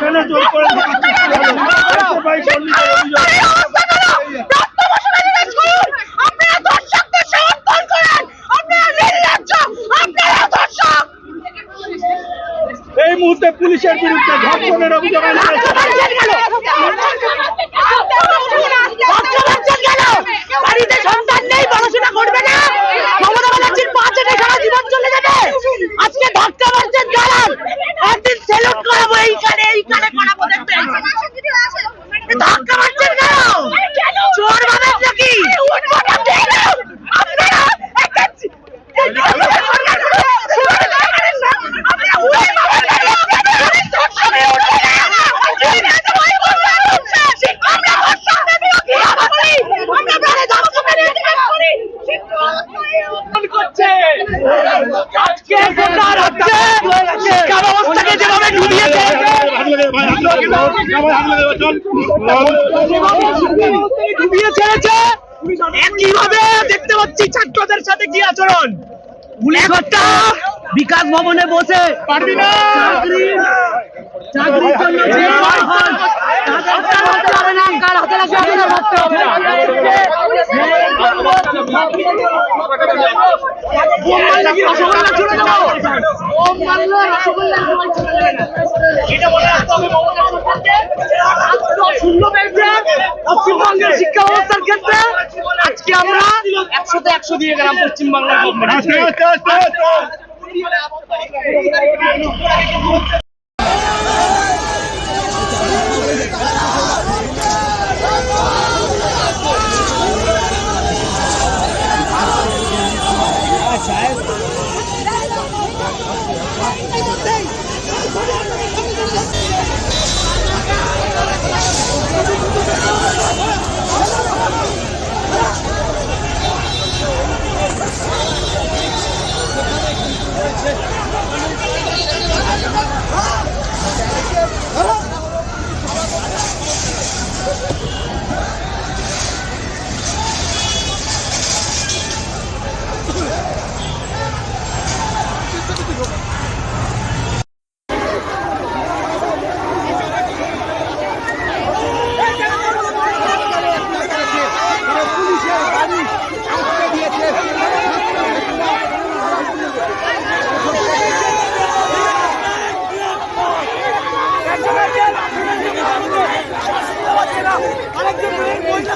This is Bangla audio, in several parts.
কেন জোর করে এই মুহূর্তে পুলিশের বিরুদ্ধে ধর্ষণের অভিযোগ আজকে শিক্ষা ব্যবস্থাকে যেভাবে ডুবিয়েছে ডুবিয়ে ছেড়েছে একইভাবে দেখতে পাচ্ছি ছাত্রদের সাথে কি আচরণ? পুলিশ হত্যা বিকাশ ভবনে বসে। পারবি না। চাকরির জন্য যে কার হাতে লাগবে না। এটা মনে রাখতে হবে মমতা সরকারকে। শূন্য পেয়েছে পশ্চিমবঙ্গের শিক্ষা ব্যবস্থার ক্ষেত্রে আজকে আমরা একশোতে একশো দিয়ে গেলাম পশ্চিমবাংলার government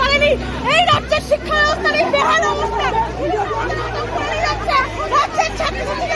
পারেনি। এই রাজ্যের শিক্ষা ব্যবস্থার বেহাল অবস্থা। রাজ্যের ছাত্রছাত্রী